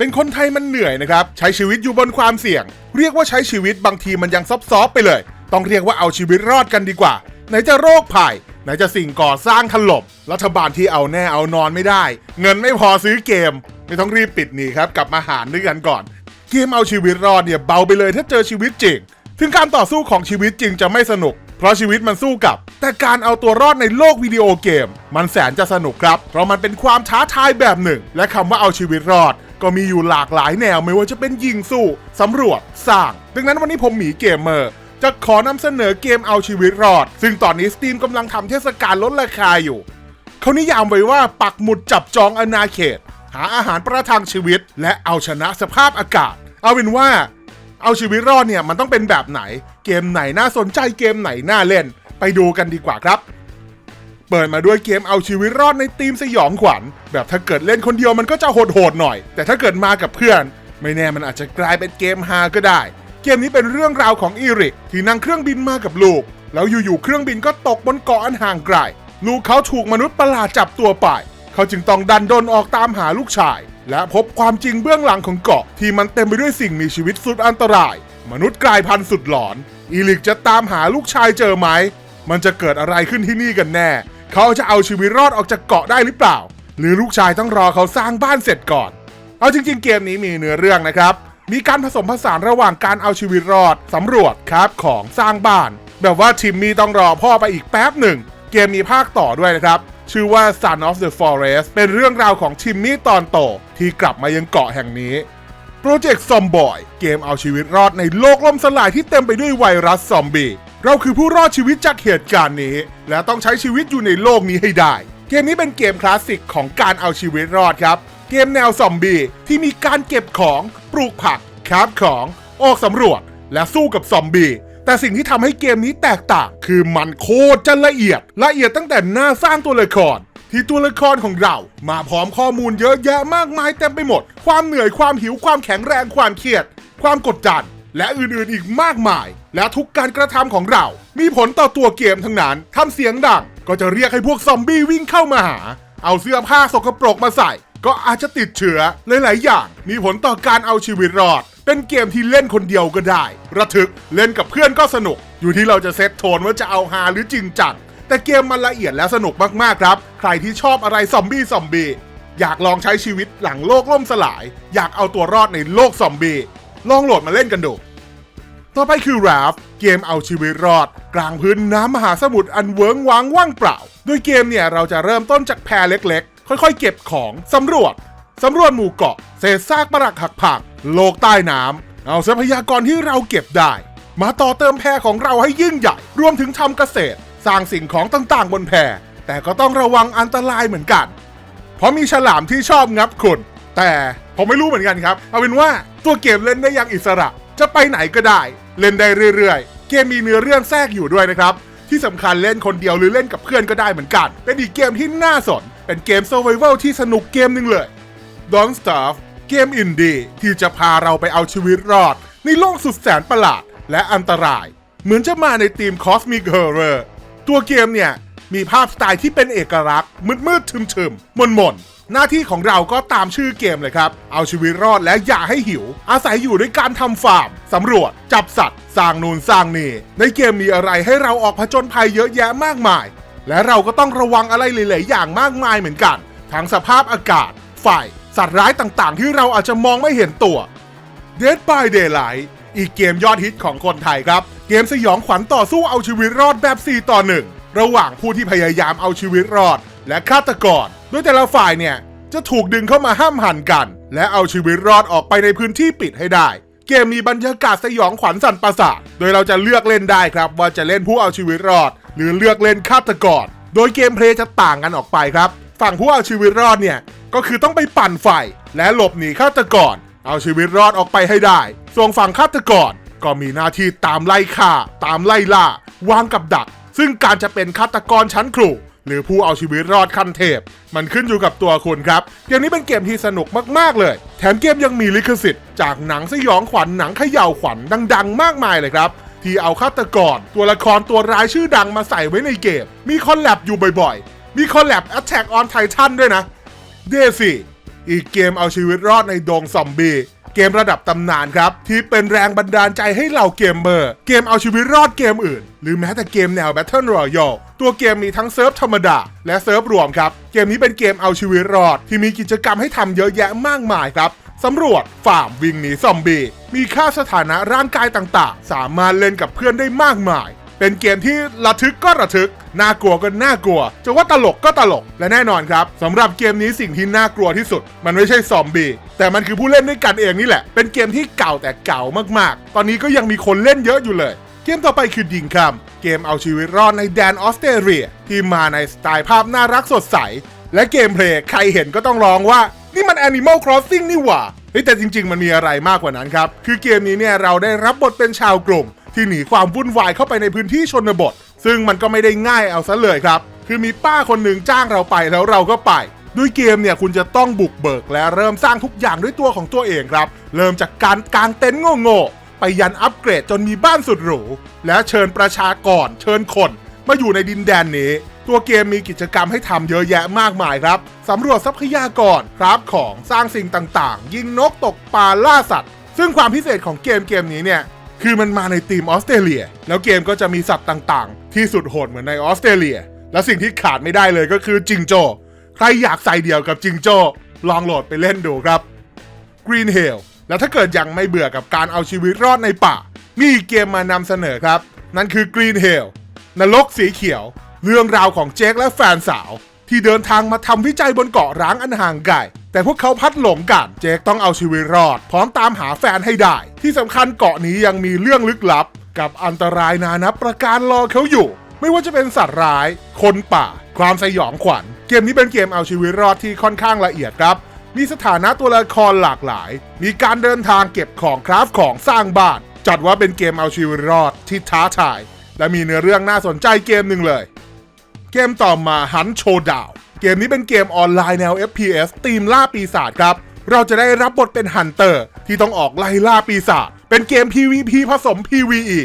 เป็นคนไทยมันเหนื่อยนะครับ ใช้ชีวิตอยู่บนความเสี่ยง เรียกว่าใช้ชีวิตบางทีมันยังซอบๆไปเลย ต้องเรียกว่าเอาชีวิตรอดกันดีกว่า ไหนจะโรคภัยไหนจะสิ่งก่อสร้างถล่มรัฐบาลที่เอาแน่เอานอนไม่ได้ เงินไม่พอซื้อเกม ไม่ต้องรีบปิดหนีครับกลับมาหารด้วยกันก่อน เกมเอาชีวิตรอดเนี่ยเบาไปเลยถ้าเจอชีวิตจริง ถึงการต่อสู้ของชีวิตจริงจะไม่สนุก เพราะชีวิตมันสู้กับ แต่การเอาตัวรอดในโลกวิดีโอเกม มันแสนจะสนุกครับ เพราะมันเป็นความท้าทายแบบหนึ่ง และคำว่าเอาชีวิตรอด ก็มีอยู่หลากหลายแนวไม่ว่าจะเป็นยิงสู้สำรวจสร้าง ดังนั้นวันนี้ผมหมีเกมเมอร์จะขอนำเสนอเกมเอาชีวิตรอด ซึ่งตอนนี้ Steam กำลังทำเทศกาลลดราคาอยู่เขานิยามไว้ว่าปักหมุดจับจองอนาเขต หาอาหารประทังชีวิต และเอาชนะสภาพอากาศ เอาเป็นว่า เอาชีวิตรอดเนี่ยมันต้องเป็นแบบไหน เกมไหนน่าสนใจเกมไหนน่าเล่น ไปดูกันดีกว่าครับ เปิดมาด้วยเกมเอาชีวิตรอดในทีมสยองขวัญ แบบถ้าเกิดเล่นคนเดียวมันก็จะโหดๆหน่อย แต่ถ้าเกิดมากับเพื่อน ไม่แน่มันอาจจะกลายเป็นเกมฮาก็ได้ เกมนี้เป็นเรื่องราวของอีริกที่นั่งเครื่องบินมากับลูก แล้วอยู่ๆเครื่องบินก็ตกบนเกาะอันห่างไกล ลูกเขาถูกมนุษย์ประหลาดจับตัวไป เขาจึงต้องดันดนออกตามหาลูกชาย และพบความจริงเบื้องหลังของเกาะที่มันเต็มไปด้วยสิ่งมีชีวิตสุดอันตราย มนุษย์กลายพันธุ์สุดหลอน อีลิกจะตามหาลูกชายเจอไหมมันจะเกิดอะไรขึ้นที่นี่กันแน่ เขาจะเอาชีวิตรอดออกจากเกาะได้หรือเปล่า หรือลูกชายต้องรอเขาสร้างบ้านเสร็จก่อน เอาจริง ๆ เกมนี้มีเนื้อเรื่องนะครับ มีการผสมผสานระหว่างการเอาชีวิตรอดสำรวจครับของสร้างบ้าน แบบว่าทิมมี่ต้องรอพ่อไปอีกแป๊บหนึ่ง เกมมีภาคต่อด้วยนะครับ ชื่อว่า Son of the Forest เป็นเรื่องราวของทิมมี่ตอนโตที่กลับมายังเกาะแห่งนี้โปรเจกต์ซอมบอยเกมเอาชีวิตรอดในโลกล่มสลายที่เต็มไปด้วยไวรัสซอมบี้ เราคือผู้รอดชีวิตจากเหตุการณ์นี้ และต้องใช้ชีวิตอยู่ในโลกนี้ให้ได้ เกมนี้เป็นเกมคลาสสิกของการเอาชีวิตรอดครับ เกมแนวซอมบี้ที่มีการเก็บของปลูกผักคราฟของ ออกสำรวจ และสู้กับซอมบี้แต่สิ่งที่ทำให้เกมนี้แตกต่าง คือมันโคตรจะละเอียด ละเอียดตั้งแต่หน้าสร้างตัวละครที่ตัวละครของเรา มาพร้อมข้อมูลเยอะแยะมากมายเต็มไปหมด ความเหนื่อยความหิวความแข็งแรงความเครียด ความกดดัน และอื่นๆอีกมากมาย และทุกการกระทำของเรา มีผลต่อตัวเกมทั้งนั้นทำเสียงดัง ก็จะเรียกให้พวกซอมบี้วิ่งเข้ามาหา เอาเสื้อผ้าสกปรกมาใส่ ก็อาจจะติดเชื้อหลายๆอย่าง มีผลต่อการเอาชีวิตรอด เป็นเกมที่เล่นคนเดียวก็ได้ ระทึกเล่นกับเพื่อนก็สนุก อยู่ที่เราจะเซตโทนว่าจะเอาฮาหรือจริงจังแต่เกมมันละเอียดและสนุกมากๆครับ ใครที่ชอบอะไรซอมบี้ซอมบี้อยากลองใช้ชีวิตหลังโลกล่มสลาย อยากเอาตัวรอดในโลกซอมบี้ ลองโหลดมาเล่นกันดู ต่อไปคือ Raft เกมเอาชีวิตรอด กลางพื้นน้ำมหาสมุทรอันเวิงว้างว่างเปล่า โดยเกมเนี่ยเราจะเริ่มต้นจากแพเล็กๆ ค่อยๆ เก็บของสำรวจสำรวจหมู่เกาะ เศษซากปรักหักผัก โลกใต้น้ำเอาทรัพยากรที่เราเก็บได้ มาต่อเติมแพของเราให้ยิ่งใหญ่ รวมถึงทำเกษตร สร้างสิ่งของต่างๆ บนแพแต่ก็ต้องระวังอันตรายเหมือนกัน เพราะมีฉลามที่ชอบงับคุณ แต่ผมไม่รู้เหมือนกันครับ เอาเป็นว่าตัวเกมเล่นได้อย่างอิสระ จะไปไหนก็ได้ เล่นได้เรื่อยๆ เกมมีเนื้อเรื่องแทรกอยู่ด้วยนะครับ ที่สำคัญเล่นคนเดียวหรือเล่นกับเพื่อนก็ได้เหมือนกัน เป็นอีกเกมที่น่าสน เป็นเกม survival ที่สนุกเกมหนึ่งเลย Don't Starve เกมอินดี้ที่จะพาเราไปเอาชีวิตรอด ในโลกสุดแสนประหลาดและอันตราย เหมือนจะมาในธีม Cosmic Horror ตัวเกมเนี่ยมีภาพสไตล์ที่เป็นเอกลักษณ์มืดๆทึมๆมนมนๆ หน้าที่ของเราก็ตามชื่อเกมเลยครับ เอาชีวิตรอดและอย่าให้หิว อาศัยอยู่ด้วยการทำฟาร์มสำรวจ จับสัตว์ สร้างนูนสร้างนี่ ในเกมมีอะไรให้เราออกผจญภัยเยอะแยะมากมาย และเราก็ต้องระวังอะไรหลายๆอย่างมากมายเหมือนกัน ทั้งสภาพอากาศ ไฟ สัตว์ร้ายต่างๆ ที่เราอาจจะมองไม่เห็นตัว Dead by Daylight อีกเกมยอดฮิตของคนไทยครับ เกมสยองขวัญต่อสู้เอาชีวิตรอดแบบ 4 ต่อ 1 ระหว่างผู้ที่พยายามเอาชีวิตรอด และฆาตกร โดยแต่ละฝ่ายเนี่ยจะถูกดึงเข้ามาห้ามหันกัน และเอาชีวิตรอดออกไปในพื้นที่ปิดให้ได้ เกมมีบรรยากาศสยองขวัญสั่นประสาท โดยเราจะเลือกเล่นได้ครับ ว่าจะเล่นผู้เอาชีวิตรอด หรือเลือกเล่นฆาตกร โดยเกมเพลย์จะต่างกันออกไปครับ ฝั่งผู้เอาชีวิตรอดเนี่ยก็คือต้องไปปั่นไฟและหลบหนีฆาตกร เอาชีวิตรอดออกไปให้ได้ ส่วนฝั่งฆาตกรก็มีหน้าที่ตามไล่ฆ่า ตามไล่ล่า วางกับดัก ซึ่งการจะเป็นฆาตกรชั้นครู หรือผู้เอาชีวิตรอดขั้นเทพ มันขึ้นอยู่กับตัวคุณครับ เกมนี้เป็นเกมที่สนุกมากๆเลย แถมเกมยังมีลิขสิทธิ์จากหนังสยองขวัญหนังเขย่าวขวัญดัง ๆ มากมายเลยครับที่เอาฆาตกรตัวละครตัวร้ายชื่อดังมาใส่ไว้ในเกม มีคอลแลบอยู่บ่อยๆ มีคอลแลบ Attack on Titan ด้วยนะเดซี่อีกเกมเอาชีวิตรอดในดงซอมบี้ เกมระดับตำนานครับ ที่เป็นแรงบันดาลใจให้เหล่าเกมเมอร์ เกมเอาชีวิตรอดเกมอื่น หรือแม้แต่เกมแนว Battle Royale ตัวเกมมีทั้งเซิร์ฟธรรมดา และเซิร์ฟรวมครับ เกมนี้เป็นเกมเอาชีวิตรอด ที่มีกิจกรรมให้ทำเยอะแยะมากมายครับสำรวจฟาร์มวิ่งหนีซอมบี้มีค่าสถานะร่างกายต่างๆ สามารถเล่นกับเพื่อนได้มากมาย เป็นเกมที่ระทึกก็ระทึก น่ากลัวก็น่ากลัว จะว่าตลกก็ตลก และแน่นอนครับสำหรับเกมนี้สิ่งที่น่ากลัวที่สุด มันไม่ใช่ซอมบี้แต่มันคือผู้เล่นด้วยกันเองนี่แหละ เป็นเกมที่เก่าแต่เก่ามากๆ ตอนนี้ก็ยังมีคนเล่นเยอะอยู่เลย เกมต่อไปคือดิงคัมเกมเอาชีวิตรอดในแดนออสเตรเลีย ที่มาในสไตล์ภาพน่ารักสดใส และเกมเพลย์ใครเห็นก็ต้องร้องว่านี่มัน Animal Crossing นี่หว่าแต่จริง ๆ มันมีอะไรมากกว่านั้นครับ คือเกมนี้เนี่ยเราได้รับบทเป็นชาวกลุ่ม ที่หนีความวุ่นวายเข้าไปในพื้นที่ชนบท ซึ่งมันก็ไม่ได้ง่ายเอาซะเลยครับ คือมีป้าคนหนึ่งจ้างเราไปแล้วเราก็ไป ด้วยเกมเนี่ยคุณจะต้องบุกเบิกและเริ่มสร้างทุกอย่างด้วยตัวของตัวเองครับ เริ่มจากการกางเต็นท์โง่ๆไปยันอัปเกรดจนมีบ้านสุดหรูและเชิญประชากรเชิญคนมาอยู่ในดินแดนนี้ ตัวเกมมีกิจกรรมให้ทำเยอะแยะมากมายครับสำรวจทรัพยากรครับของสร้างสิ่งต่างๆ ยิงนกตกปลาล่าสัตว์ ซึ่งความพิเศษของเกมเกมนี้เนี่ย คือมันมาในทีมออสเตรเลีย แล้วเกมก็จะมีสัตว์ต่างๆ ที่สุดโหดเหมือนในออสเตรเลีย และสิ่งที่ขาดไม่ได้เลยก็คือจิงโจ้ใครอยากใส่เดี่ยวกับจิงโจ้ลองโหลดไปเล่นดูครับ Green Hill แล้วถ้าเกิดยังไม่เบื่อกับการเอาชีวิตรอดในป่า มีอีกเกมมานำเสนอครับ นั่นคือ Green Hill นรกสีเขียว เรื่องราวของเจคและแฟนสาว ที่เดินทางมาทำวิจัยบนเกาะร้างอันห่างไกลแต่พวกเขาพัดหลงกัน เจคต้องเอาชีวิตรอด พร้อมตามหาแฟนให้ได้ ที่สำคัญเกาะนี้ยังมีเรื่องลึกลับ กับอันตรายนานับประการรอเขาอยู่ ไม่ว่าจะเป็นสัตว์ร้าย คนป่า ความสยองขวัญ เกมนี้เป็นเกมเอาชีวิตรอดที่ค่อนข้างละเอียดครับ มีสถานะตัวละครหลากหลาย มีการเดินทางเก็บของคราฟของสร้างบ้าน จัดว่าเป็นเกมเอาชีวิตรอดที่ท้าทาย และมีเนื้อเรื่องน่าสนใจเกมหนึ่งเลย เกมต่อมาฮันโชดาวเกมนี้เป็นเกมออนไลน์แนว FPS ทีมล่าปีศาจครับ เราจะได้รับบทเป็นฮันเตอร์ที่ต้องออกไล่ล่าปีศาจ เป็นเกม PVP ผสม PVE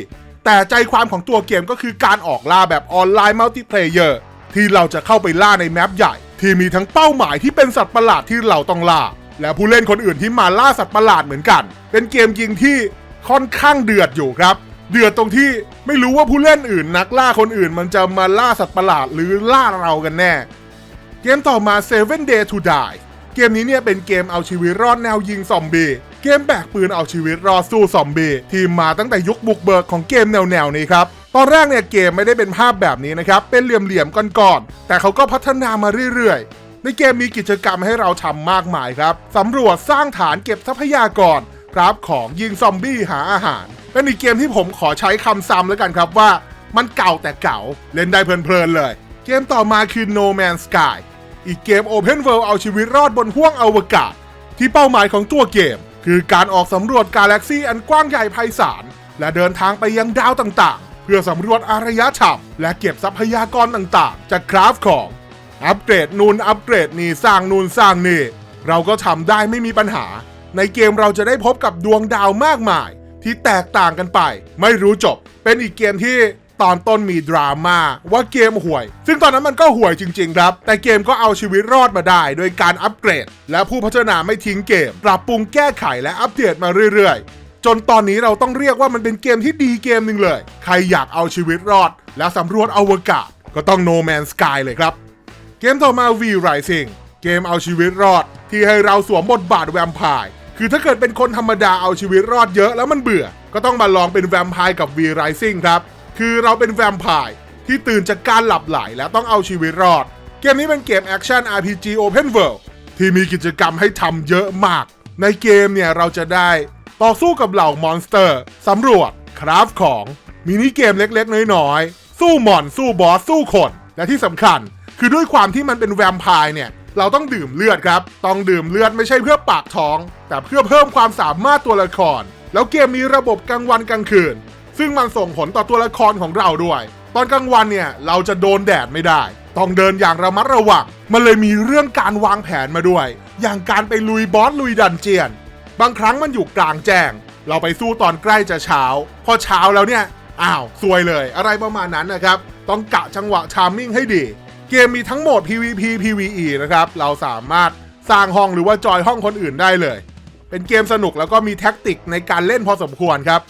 แต่ใจความของตัวเกมก็คือการออกล่าแบบออนไลน์มัลติเพลเยอร์ที่เราจะเข้าไปล่าในแมปใหญ่ ที่มีทั้งเป้าหมายที่เป็นสัตว์ประหลาดที่เราต้องล่า และผู้เล่นคนอื่นที่มาล่าสัตว์ประหลาดเหมือนกัน เป็นเกมยิงที่ค่อนข้างเดือดอยู่ครับ เดือดตรงที่ไม่รู้ว่าผู้เล่นอื่นนักล่าคนอื่นมันจะมาล่าสัตว์ประหลาดหรือล่าเรากันแน่ เกมต่อมา Seven Day to Die เกมนี้เนี่ยเป็นเกมเอาชีวิตรอดแนวยิงซอมบี้เกมแบกปืนเอาชีวิตรอดสู้ซอมบี้ที่มาตั้งแต่ยุคบุกเบิกของเกมแนวๆนี้ครับตอนแรกเนี่ยเกมไม่ได้เป็นภาพแบบนี้นะครับ เป็นเหลี่ยมๆก้อนๆแต่เขาก็พัฒนามาเรื่อยๆ ในเกมมีกิจกรรมให้เราทำมากมายครับสำรวจสร้างฐานเก็บทรัพยากร ครับของยิงซอมบี้หาอาหาร เป็นอีกเกมที่ผมขอใช้คำซ้ำแล้วกันครับว่า มันเก่าแต่เก่าเล่นได้เพลินๆเลย เกมต่อมาคือ No Man's Sky อีกเกม Open World เอาชีวิตรอดบนห้วงอวกาศ ที่เป้าหมายของตัวเกม คือการออกสำรวจกาแล็กซีอันกว้างใหญ่ไพศาลและเดินทางไปยังดาวต่างๆ เพื่อสำรวจอารยธรรมและเก็บทรัพยากรต่างๆ จากคราฟของ อัปเกรดนูนอัปเกรดนี่สร้างนูนสร้างนี่เราก็ทำได้ไม่มีปัญหา ในเกมเราจะได้พบกับดวงดาวมากมาย ที่แตกต่างกันไป ไม่รู้จบ เป็นอีกเกมที่ตอนต้นมีดราม่าว่าเกมห่วย ซึ่งตอนนั้นมันก็ห่วยจริงๆครับ แต่เกมก็เอาชีวิตรอดมาได้ โดยการอัปเกรด และผู้พัฒนาไม่ทิ้งเกม ปรับปรุงแก้ไขและอัปเดตมาเรื่อยๆ จนตอนนี้เราต้องเรียกว่ามันเป็นเกมที่ดีเกมหนึ่งเลย ใครอยากเอาชีวิตรอด และสำรวจอวกาศ ก็ต้อง No Man's Sky เลยครับ เกมต่อมา V Rising เกมเอาชีวิตรอด ที่ให้เราสวมบทบาทแวมไพร์ คือถ้าเกิดเป็นคนธรรมดาเอาชีวิตรอดเยอะแล้วมันเบื่อ ก็ต้องมาลองเป็นแวมไพร์กับ V Rising ครับ คือเราเป็นแวมไพร์ที่ตื่นจากการหลับไหลและต้องเอาชีวิตรอด เกมนี้เป็นเกมแอคชั่น RPG Open World ที่มีกิจกรรมให้ทำเยอะมาก ในเกมเนี่ยเราจะได้ต่อสู้กับเหล่ามอนสเตอร์สำรวจคราฟของมินิเกมเล็กๆ น้อยๆ สู้มอนสู้บอสสู้คน และที่สำคัญ คือด้วยความที่มันเป็นแวมไพร์เนี่ย เราต้องดื่มเลือดครับ ต้องดื่มเลือดไม่ใช่เพื่อปากท้อง แต่เพื่อเพิ่มความสามารถตัวละคร แล้วเกมมีระบบกลางวันกลางคืน ซึ่งมันส่งผลต่อตัวละครของเราด้วย ตอนกลางวันเนี่ยเราจะโดนแดดไม่ได้ ต้องเดินอย่างระมัดระวัง มันเลยมีเรื่องการวางแผนมาด้วย อย่างการไปลุยบอสลุยดันเจียน บางครั้งมันอยู่กลางแจ้ง เราไปสู้ตอนใกล้จะเช้า พอเช้าแล้วเนี่ย อ้าวซวยเลย อะไรประมาณนั้นนะครับ ต้องกะจังหวะชามมิ่งให้ดี เกมมีทั้งโหมด PVP PVE นะครับ เราสามารถสร้างห้องหรือว่าจอยห้องคนอื่นได้เลย เป็นเกมสนุกแล้วก็มีแท็กติกในการเล่นพอสมควรครับ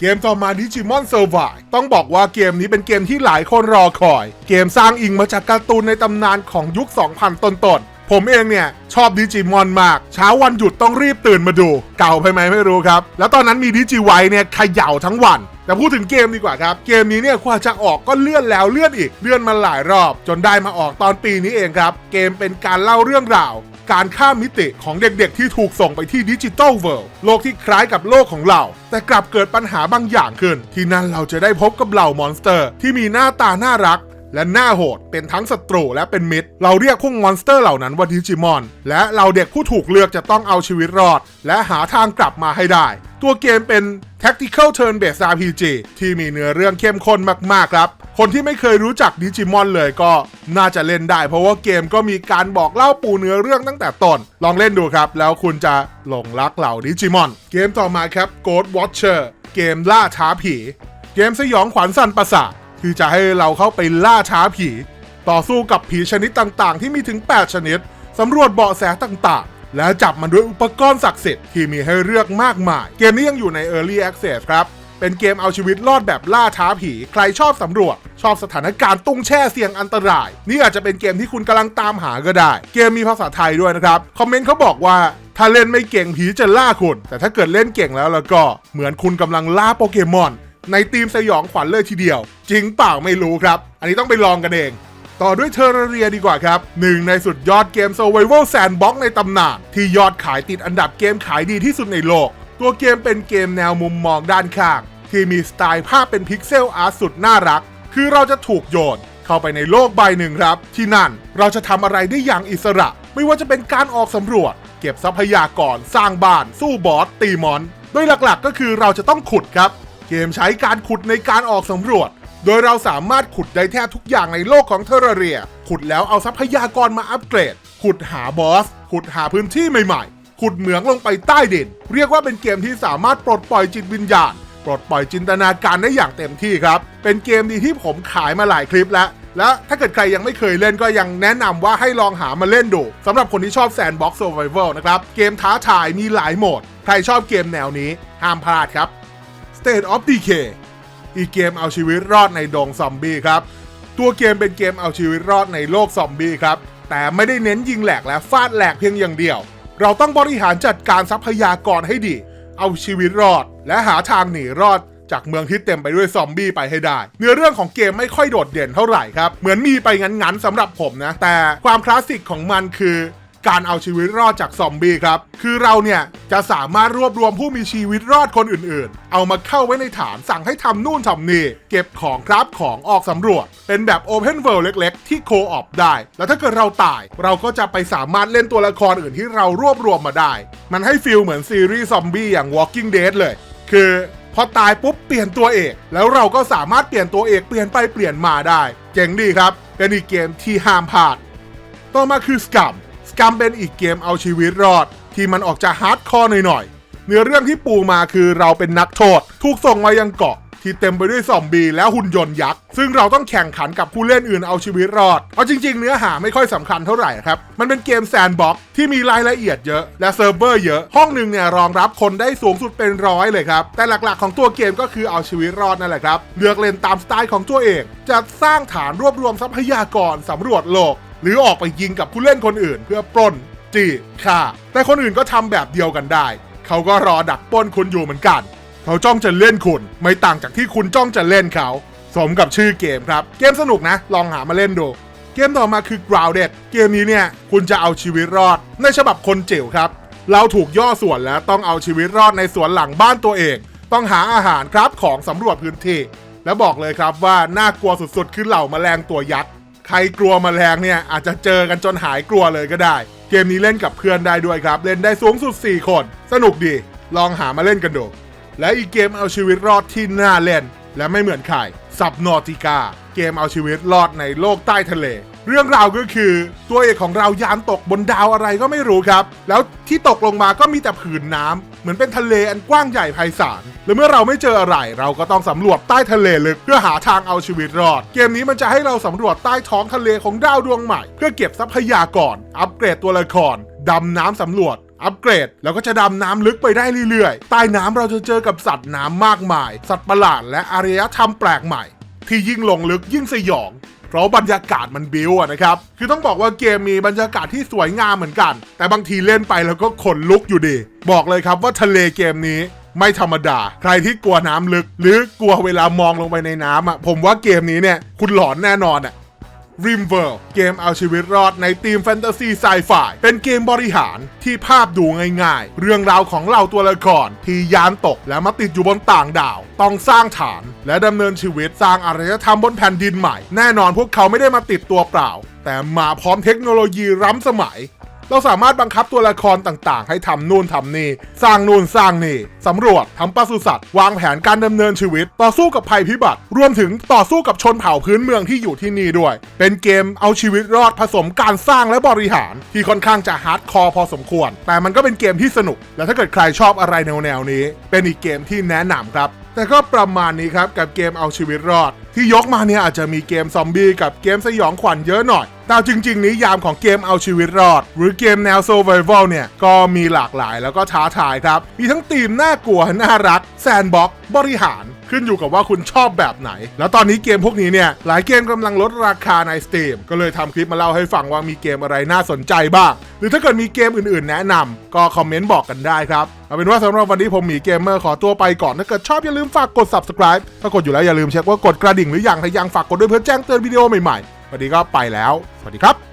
เกมต่อมาดิจิมอนเซอร์ไวต้องบอกว่าเกมนี้เป็นเกมที่หลายคนรอคอย เกมสร้างอิงมาจากการ์ตูนในตำนานของยุค 2000 ต้นๆ ผมเองเนี่ย ชอบดิจิมอนมาก เช้าวันหยุดต้องรีบตื่นมาดู เก่าไปไหมไม่รู้ครับ แล้วตอนนั้นมีดิจิไวเนี่ยเขย่าทั้งวัน แต่พูดถึงเกมดีกว่าครับ เกมนี้เนี่ยกว่าจะออกก็เลื่อนแล้วเลื่อนอีกเลื่อนมาหลายรอบ จนได้มาออกตอนปีนี้เองครับ เกมเป็นการเล่าเรื่องราว การข้ามมิติของเด็กๆ ที่ถูกส่งไปที่ดิจิตอลเวิลด์โลกที่คล้ายกับโลกของเรา แต่กลับเกิดปัญหาบางอย่างขึ้น ที่นั่นเราจะได้พบกับเหล่ามอนสเตอร์ ที่มีหน้าตาน่ารัก และหน้าโหดเป็นทั้งศัตรูและเป็นมิตร เราเรียกพวกมอนสเตอร์เหล่านั้นว่าดิจิมอน และเราเด็กผู้ถูกเลือกจะต้องเอาชีวิตรอด และหาทางกลับมาให้ได้ ตัวเกมเป็น Tactical Turn Based RPG ที่มีเนื้อเรื่องเข้มข้นมาก ๆ ครับ คนที่ไม่เคยรู้จักดิจิมอนเลยก็น่าจะเล่นได้ เพราะว่าเกมก็มีการบอกเล่าปูเนื้อเรื่องตั้งแต่ต้น ลองเล่นดูครับ แล้วคุณจะหลงรักเหล่าดิจิมอน เกมต่อมาครับ Ghost Watcher เกมล่าท้าผี เกมสยองขวัญสั่นประสาท ที่จะให้เราเข้าไปล่าท้าผี ต่อสู้กับผีชนิดต่างๆ ที่มีถึง 8 ชนิด สำรวจเบาะแสต่างๆ และจับมันด้วยอุปกรณ์ศักดิ์สิทธิ์ที่มีให้เลือกมากมาย เกมนี้ยังอยู่ใน Early Access ครับ เป็นเกมเอาชีวิตรอดแบบล่าท้าผี ใครชอบสำรวจ ชอบสถานการณ์ตุ้งแช่เสี่ยงอันตราย นี่อาจจะเป็นเกมที่คุณกำลังตามหาก็ได้ เกมมีภาษาไทยด้วยนะครับ คอมเมนต์เขาบอกว่าถ้าเล่นไม่เก่งผีจะล่าคุณ แต่ถ้าเกิดเล่นเก่งแล้วแล้วก็เหมือนคุณกำลังล่าโปเกมอน ในทีมสยองขวัญเลยทีเดียว จริงเปล่าไม่รู้ครับ อันนี้ต้องไปลองกันเอง ต่อด้วยเทอร์เรียดีกว่าครับหนึ่งในสุดยอดเกม Survival Sandbox ในตำนาน ที่ยอดขายติดอันดับเกมขายดีที่สุดในโลก ตัวเกมเป็นเกมแนวมุมมองด้านข้าง ที่มีสไตล์ภาพเป็นพิกเซลอาร์ตสุดน่ารัก คือเราจะถูกโยนเข้าไปในโลกใบหนึ่งครับ ที่นั่นเราจะทำอะไรได้อย่างอิสระ ไม่ว่าจะเป็นการออกสำรวจ เก็บทรัพยากรสร้างบ้าน สู้บอสตีมอน โดยหลักๆ ก็คือเราจะต้องขุดครับ เกมใช้การขุดในการออกสำรวจ โดยเราสามารถขุดได้แทบทุกอย่างในโลกของเทอร์เรีย ขุดแล้วเอาทรัพยากรมาอัปเกรด ขุดหาบอส ขุดหาพื้นที่ใหม่ๆ ขุดเหมืองลงไปใต้ดิน เรียกว่าเป็นเกมที่สามารถปลดปล่อยจิตวิญญาณ ปลดปล่อยจินตนาการได้อย่างเต็มที่ครับ เป็นเกมดีที่ผมขายมาหลายคลิปแล้วและถ้าเกิดใครยังไม่เคยเล่นก็ยังแนะนำว่าให้ลองหามาเล่นดูสำหรับคนที่ชอบ Sandbox Survival นะครับ เกมท้าทายมีหลายโหมด ใครชอบเกมแนวนี้ ห้ามพลาดครับ State of Decay อีกเกมเอาชีวิตรอดในดงซอมบี้ครับ ตัวเกมเป็นเกมเอาชีวิตรอดในโลกซอมบี้ครับ แต่ไม่ได้เน้นยิงแหลกและฟาดแหลกเพียงอย่างเดียว เราต้องบริหารจัดการทรัพยากรให้ดี เอาชีวิตรอด และหาทางหนีรอดจากเมืองที่เต็มไปด้วยซอมบี้ไปให้ได้ เนื้อเรื่องของเกมไม่ค่อยโดดเด่นเท่าไหร่ครับ เหมือนมีไปงั้นๆสำหรับผมนะ แต่ความคลาสสิกของมันคือ การเอาชีวิตรอดจากซอมบี้ครับ คือเราเนี่ยจะสามารถรวบรวมผู้มีชีวิตรอดคนอื่นๆ เอามาเข้าไว้ในฐานสั่งให้ทำนู่นทำนี่ เก็บของครับของออกสำรวจ เป็นแบบ Open World เล็กๆ ที่โคออปได้ แล้วถ้าเกิดเราตาย เราก็จะไปสามารถเล่นตัวละครอื่นที่เรารวบรวมมาได้ มันให้ฟีลเหมือนซีรีส์ซอมบี้อย่าง Walking Dead เลย คือพอตายปุ๊บเปลี่ยนตัวเอก แล้วเราก็สามารถเปลี่ยนตัวเอกเปลี่ยนไปเปลี่ยนมาได้ เจ๋งดีครับเป็นอีกเกมที่ห้ามพลาด ต่อมาคือสกับ Scum Scum เป็นอีกเกมเอาชีวิตรอด ที่มันออกจะฮาร์ดคอร์หน่อยๆ เนื้อเรื่องที่ปูมาคือเราเป็นนักโทษ ถูกส่งมายังเกาะที่เต็มไปด้วยซอมบี้และหุ่นยนต์ยักษ์ ซึ่งเราต้องแข่งขันกับผู้เล่นอื่นเอาชีวิตรอด เอาจริง ๆ เนื้อหาไม่ค่อยสำคัญเท่าไหร่ครับ มันเป็นเกมแซนด์บ็อกที่มีรายละเอียดเยอะ และเซิร์ฟเวอร์เยอะ ห้องหนึ่งเนี่ยรองรับคนได้สูงสุดเป็นร้อยเลยครับ แต่หลักๆ ของตัวเกมก็คือเอาชีวิตรอดนั่นแหละครับ เลือกเล่นตามสไตล์ของตัวเอง จะสร้างฐานรวบรวมทรัพยากรสำรวจโลก หรือออกไปยิงกับผู้เล่นคนอื่น เพื่อปล้นจีฆ่า แต่คนอื่นก็ทำแบบเดียวกันได้ เขาก็รอดักปล้นคุณอยู่เหมือนกัน เขาจ้องจะเล่นคุณไม่ต่างจากที่คุณจ้องจะเล่นเขา สมกับชื่อเกมครับ เกมสนุกนะ ลองหามาเล่นดู เกมต่อมาคือ Grounded เกมนี้เนี่ยคุณจะเอาชีวิตรอด ในฉบับคนจิ๋วครับ เราถูกย่อส่วนแล้วต้องเอาชีวิตรอดในสวนหลังบ้านตัวเอง ต้องหาอาหารครับของสำรวจพื้นที่ แล้วบอกเลยครับว่าน่ากลัวสุดๆ คือเหล่าแมลงตัวยักษ์ ใครกลัวมแมลงเนี่ยอาจจะเจอกันจนหายกลัวเลยก็ได้ เกมนี้เล่นกับเพื่อนได้ด้วยครับ เล่นได้สูงสุด 4 คน สนุกดี ลองหามาเล่นกันดู และอีกเกมเอาชีวิตรอดที่น่าเล่น และไม่เหมือนใครซับนอติกาเกมเอาชีวิตรอดในโลกใต้ทะเล เรื่องราวก็คือ ตัวเอกของเรายานตกบนดาวอะไรก็ไม่รู้ครับ แล้วที่ตกลงมาก็มีแต่ผืนน้ำเหมือนเป็นทะเลอันกว้างใหญ่ไพศาลและเมื่อเราไม่เจออะไร เราก็ต้องสำรวจใต้ทะเลลึกเพื่อหาทางเอาชีวิตรอด เกมนี้มันจะให้เราสำรวจใต้ท้องทะเลของดาวดวงใหม่ เพื่อเก็บทรัพยากรอัปเกรดตัวละครดำน้ำสำรวจอัปเกรดแล้วก็จะดำน้ำลึกไปได้เรื่อยๆ ใต้น้ำเราจะเจอกับสัตว์น้ำมากมาย สัตว์ประหลาดและอารยธรรมแปลกใหม่ ที่ยิ่งลงลึกยิ่งสยอง เพราะบรรยากาศมันบิวอะนะครับ คือต้องบอกว่าเกมมีบรรยากาศที่สวยงามเหมือนกัน แต่บางทีเล่นไปแล้วก็ขนลุกอยู่ดี บอกเลยครับว่าทะเลเกมนี้ไม่ธรรมดา ใครที่กลัวน้ำลึก หรือกลัวเวลามองลงไปในน้ำอะผมว่าเกมนี้เนี่ยคุณหลอนแน่นอนอะ ริมเวิลด์เกมเอาชีวิตรอดในทีมแฟนตาซีไซไฟเป็นเกมบริหารที่ภาพดูง่ายๆ เรื่องราวของเหล่าตัวละครที่ยานตกและมาติดอยู่บนต่างดาว ต้องสร้างฐานและดำเนินชีวิตสร้างอารยธรรมบนแผ่นดินใหม่ แน่นอนพวกเขาไม่ได้มาติดตัวเปล่า แต่มาพร้อมเทคโนโลยีล้ำสมัย เราสามารถบังคับตัวละครต่างๆ ให้ทำนู่นทำนี่ สร้างนู่นสร้างนี่สำรวจทำปศุสัตว์ วางแผนการดำเนินชีวิต ต่อสู้กับภัยพิบัติ รวมถึงต่อสู้กับชนเผ่าพื้นเมืองที่อยู่ที่นี่ด้วย เป็นเกมเอาชีวิตรอดผสมการสร้างและบริหาร ที่ค่อนข้างจะฮาร์ดคอร์พอสมควร แต่มันก็เป็นเกมที่สนุก และถ้าเกิดใครชอบอะไรแนวๆนี้ เป็นอีกเกมที่แนะนำครับ แต่ก็ประมาณนี้ครับกับเกมเอาชีวิตรอด ที่ยกมาเนี่ยอาจจะมีเกมซอมบี้กับเกมสยองขวัญเยอะหน่อย แต่จริง ๆ นิยามของเกมเอาชีวิตรอด หรือเกมแนว survival เนี่ย ก็มีหลากหลายแล้วก็ท้าทายครับ มีทั้งธีมน่ากลัวน่ารัก แซนบ็อกบริหาร ขึ้นอยู่กับว่าคุณชอบแบบไหน แล้วตอนนี้เกมพวกนี้เนี่ยหลายเกมกำลังลดราคาใน Steam ก็เลยทำคลิปมาเล่าให้ฟังว่ามีเกมอะไรน่าสนใจบ้าง หรือถ้าเกิดมีเกมอื่นๆ แนะนำก็คอมเมนต์บอกกันได้ครับเอาเป็นว่าสำหรับวันนี้ผมหมีเกมเมอร์ขอตัวไปก่อนถ้าเกิดชอบอย่าลืมฝากกด subscribe ถ้ากดอยู่แล้วอย่าลืมเช็คว่ากดกระดิ่งหรือยังถ้ายังฝากกดด้วยเพื่อแจ้งเตือนวิดีโอใหม่ๆวันนี้ก็ไปแล้ว สวัสดีครับ